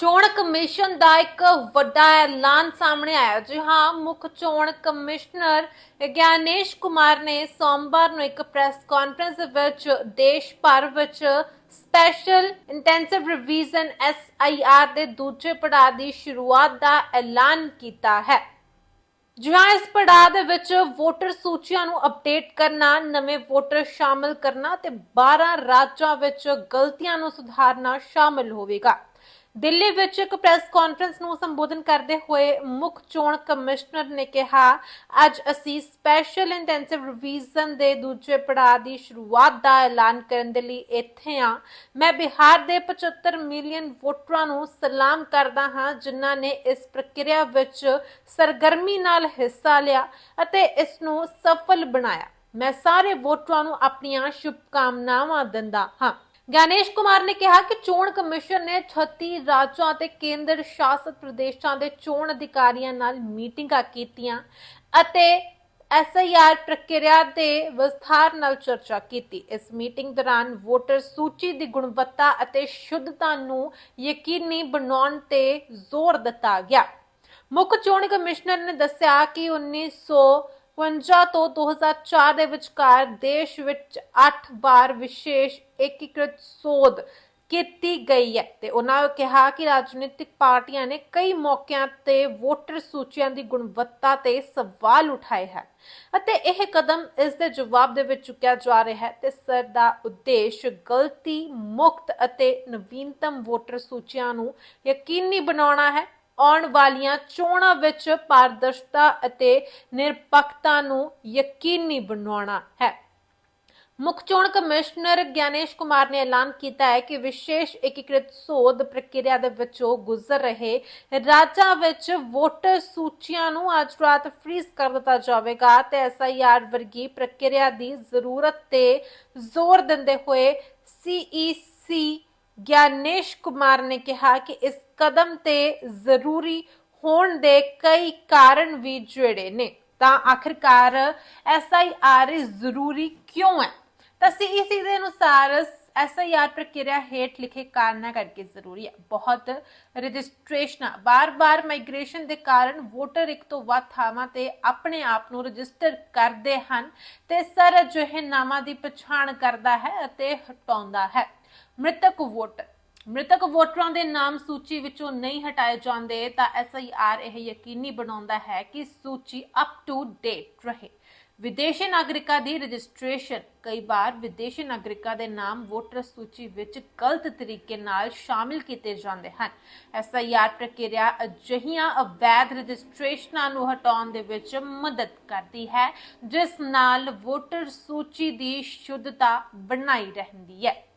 ਚੋਣ ਕਮਿਸ਼ਨ ਦਾ ਇੱਕ ਵੱਡਾ ਐਲਾਨ ਸਾਹਮਣੇ ਆਇਆ ਜੀ। ਹਾਂ, ਮੁੱਖ ਚੋਣ ਕਮਿਸ਼ਨਰ ਗਿਆਨੇਸ਼ ਕੁਮਾਰ ਨੇ ਸੋਮਵਾਰ ਨੂੰ ਇੱਕ ਪ੍ਰੈਸ ਕਾਨਫਰੰਸ ਵਿੱਚ ਦੇਸ਼ ਭਰ ਵਿੱਚ ਸਪੈਸ਼ਲ ਇੰਟੈਂਸਿਵ ਰਿਵੀਜ਼ਨ ਐਸਆਈਆਰ ਦੇ ਦੂਜੇ ਪੜਾਅ ਦੀ ਸ਼ੁਰੂਆਤ ਦਾ ਐਲਾਨ ਕੀਤਾ ਹੈ। ਜਿਹਾ ਇਸ ਪੜਾਅ ਦੇ ਵਿੱਚ ਵੋਟਰ ਸੂਚੀਆਂ ਨੂੰ ਅਪਡੇਟ ਕਰਨਾ, ਨਵੇਂ ਵੋਟਰ ਸ਼ਾਮਲ ਕਰਨਾ ਤੇ 12 ਰਾਜਾਂ ਵਿੱਚ ਗਲਤੀਆਂ ਨੂੰ ਸੁਧਾਰਨਾ ਸ਼ਾਮਲ ਹੋਵੇਗਾ। ਦਿੱਲੀ ਵਿੱਚ ਇੱਕ ਪ੍ਰੈਸ ਕਾਨਫਰੰਸ ਨੂੰ ਸੰਬੋਧਨ ਕਰਦੇ ਹੋਏ ਮੁੱਖ ਚੋਣ ਕਮਿਸ਼ਨਰ ਨੇ ਕਿਹਾ, ਅੱਜ ਅਸੀਂ ਸਪੈਸ਼ਲ ਇੰਟੈਂਸਿਵ ਰਿਵੀਜ਼ਨ ਦੇ ਦੂਜੇ ਪੜਾਅ ਦੀ ਸ਼ੁਰੂਆਤ ਦਾ ਐਲਾਨ ਕਰਨ ਦੇ ਲਈ ਇੱਥੇ ਹਾਂ। ਮੈਂ ਬਿਹਾਰ ਦੇ 75 ਮਿਲੀਅਨ ਵੋਟਰਾਂ ਨੂੰ ਸਲਾਮ ਕਰਦਾ ਹਾਂ, ਜਿਨ੍ਹਾਂ ਨੇ ਇਸ ਪ੍ਰਕਿਰਿਆ ਵਿੱਚ ਸਰਗਰਮੀ ਨਾਲ ਹਿੱਸਾ ਲਿਆ ਅਤੇ ਇਸ ਨੂੰ ਸਫਲ ਬਣਾਇਆ। ਮੈਂ ਸਾਰੇ ਵੋਟਰਾਂ ਨੂੰ ਆਪਣੀਆਂ ਸ਼ੁਭਕਾਮਨਾਵਾਂ ਦਿੰਦਾ ਹਾਂ। ਗਣੇਸ਼ ਕੁਮਾਰ ਨੇ ਕਿਹਾ ਕਿ ਚੋਣ ਕਮਿਸ਼ਨ ਨੇ 36 ਰਾਜਾਂ ਅਤੇ ਕੇਂਦਰ ਸ਼ਾਸਿਤ ਪ੍ਰਦੇਸ਼ਾਂ ਦੇ ਚੋਣ ਅਧਿਕਾਰੀਆਂ ਨਾਲ ਮੀਟਿੰਗਾਂ ਕੀਤੀਆਂ ਅਤੇ ਐਸਆਈਆਰ ਪ੍ਰਕਿਰਿਆ ਦੇ ਵਿਸਥਾਰ ਨਾਲ ਚਰਚਾ ਕੀਤੀ। ਇਸ ਮੀਟਿੰਗ ਦੌਰਾਨ ਵੋਟਰ ਸੂਚੀ ਦੀ ਗੁਣਵੱਤਾ ਅਤੇ ਸ਼ੁੱਧਤਾ ਨੂੰ ਯਕੀਨੀ ਬਣਾਉਣ ਤੇ ਜ਼ੋਰ ਦਿੱਤਾ ਗਿਆ। ਮੁੱਖ ਚੋਣ ਕਮਿਸ਼ਨਰ ਨੇ ਦੱਸਿਆ ਕਿ 1950 ਤੋਂ 2004 ਦੇ ਵਿਚਕਾਰ ਦੇਸ਼ ਵਿੱਚ 8 ਵਾਰ ਵਿਸ਼ੇਸ਼ ਏਕੀਕ੍ਰਿਤ ਸੋਧ ਕੀਤੀ ਗਈ ਹੈ ਤੇ ਉਹਨਾਂ ਕਿਹਾ ਕਿ ਰਾਜਨੀਤਿਕ ਪਾਰਟੀਆਂ ਨੇ ਕਈ ਮੌਕਿਆਂ ਤੇ ਵੋਟਰ ਸੂਚੀਆਂ ਦੀ ਗੁਣਵੱਤਾ ਤੇ ਸਵਾਲ ਉਠਾਏ ਹਨ ਅਤੇ ਇਹ ਕਦਮ ਇਸ ਦੇ ਜਵਾਬ ਦੇ ਵਿੱਚ ਚੁੱਕਿਆ ਜਾ ਰਿਹਾ ਹੈ ਤੇ ਸਰ ਦਾ ਉਦੇਸ਼ ਗਲਤੀ, ਮੁਕਤ ਅਤੇ ਨਵੀਨਤਮ ਵੋਟਰ ਸੂਚੀਆਂ ਨੂੰ ਯਕੀਨੀ ਬਣਾਉਣਾ ਹੈ। ਆਉਣ ਵਾਲੀਆਂ ਚੋਣਾਂ ਵਿੱਚ ਪਾਰਦਰਸ਼ਤਾ ਅਤੇ ਨਿਰਪੱਖਤਾ ਨੂੰ ਯਕੀਨੀ ਬਣਾਉਣਾ ਹੈ। ਮੁੱਖ ਚੋਣ ਕਮਿਸ਼ਨਰ ਗਿਆਨੇਸ਼ ਕੁਮਾਰ ਨੇ ਐਲਾਨ ਕੀਤਾ ਹੈ ਕਿ ਵਿਸ਼ੇਸ਼ ਏਕੀਕ੍ਰਿਤ ਸੋਧ ਪ੍ਰਕਿਰਿਆ ਦੇ ਵਿੱਚੋਂ ਗੁਜ਼ਰ ਰਹੇ ਰਾਜਾਂ ਵਿੱਚ ਵੋਟਰ ਸੂਚੀਆਂ ਨੂੰ ਅੱਜ ਰਾਤ ਫ੍ਰੀਜ਼ ਕਰ ਦਿੱਤਾ ਜਾਵੇਗਾ ਤੇ ਐਸਆਈਆਰ ਵਰਗੀ ਪ੍ਰਕਿਰਿਆ ਦੀ ਜ਼ਰੂਰਤ ਤੇ ਜ਼ੋਰ ਦਿੰਦੇ ਹੋਏ ਸੀਈਸੀ ਗਿਆਨੇਸ਼ ਕੁਮਾਰ ਨੇ ਕਿਹਾ ਕਿ ਇਸ ਕਦਮ ਤੇ ਜ਼ਰੂਰੀ ਹੋਣ ਦੇ ਕਈ ਕਾਰਨ ਵੀ ਜੁੜੇ ਨੇ। ਤਾਂ ਆਖਿਰਕਾਰ ਐਸਆਈਆਰ ਜ਼ਰੂਰੀ ਕਿਉਂ ਹੈ? ਤਾਂ ਸੀਈਸੀ ਦੇ ਅਨੁਸਾਰ ਐਸਆਈਆਰ ਪ੍ਰਕਿਰਿਆ ਹੇਠ ਲਿਖੇ ਕਾਰਨਾਂ ਕਰਕੇ ਜ਼ਰੂਰੀ ਹੈ। ਬਹੁਤ ਰਜਿਸਟ੍ਰੇਸ਼ਨਾਂ, ਬਾਰ-ਬਾਰ ਮਾਈਗ੍ਰੇਸ਼ਨ ਦੇ ਕਾਰਨ ਵੋਟਰ ਇੱਕ ਤੋਂ ਵੱਧ ਥਾਵਾਂ ਤੇ ਆਪਣੇ ਆਪ ਨੂੰ ਰਜਿਸਟਰ ਕਰਦੇ ਹਨ ਤੇ ਸਰ ਅਜਿਹੇ ਨਾਮਾਂ ਦੀ ਪਛਾਣ ਕਰਦਾ ਹੈ ਅਤੇ ਹਟਾਉਂਦਾ ਹੈ। ਮ੍ਰਿਤਕ ਵੋਟਰ, ਮ੍ਰਿਤਕ ਵੋਟਰਾਂ ਦੇ ਨਾਮ ਸੂਚੀ ਵਿੱਚੋਂ ਨਹੀਂ ਹਟਾਏ ਜਾਂਦੇ, ਤਾਂ ਐਸਆਈਆਰ ਇਹ ਯਕੀਨੀ ਬਣਾਉਂਦਾ ਹੈ ਕਿ ਸੂਚੀ ਅਪ ਟੂ ਡੇਟ ਰਹੇ। ਵਿਦੇਸ਼ੀ ਨਾਗਰਿਕਾਂ ਦੀ ਰਜਿਸਟ੍ਰੇਸ਼ਨ, ਕਈ ਵਾਰ ਵਿਦੇਸ਼ੀ ਨਾਗਰਿਕਾਂ ਦੇ ਨਾਮ ਵੋਟਰ ਸੂਚੀ ਵਿੱਚ ਗਲਤ ਤਰੀਕੇ ਨਾਲ ਸ਼ਾਮਿਲ ਕੀਤੇ ਜਾਂਦੇ ਹਨ। ਐਸਆਈਆਰ ਪ੍ਰਕਿਰਿਆ ਅਜਿਹੀਆਂ ਅਵੈਧ ਰਜਿਸਟ੍ਰੇਸ਼ਨਾਂ ਨੂੰ ਹਟਾਉਣ ਦੇ ਵਿੱਚ ਮਦਦ ਕਰਦੀ ਹੈ, ਜਿਸ ਨਾਲ ਵੋਟਰ ਸੂਚੀ ਦੀ ਸ਼ੁੱਧਤਾ ਬਣਾਈ ਰਹਿੰਦੀ ਹੈ।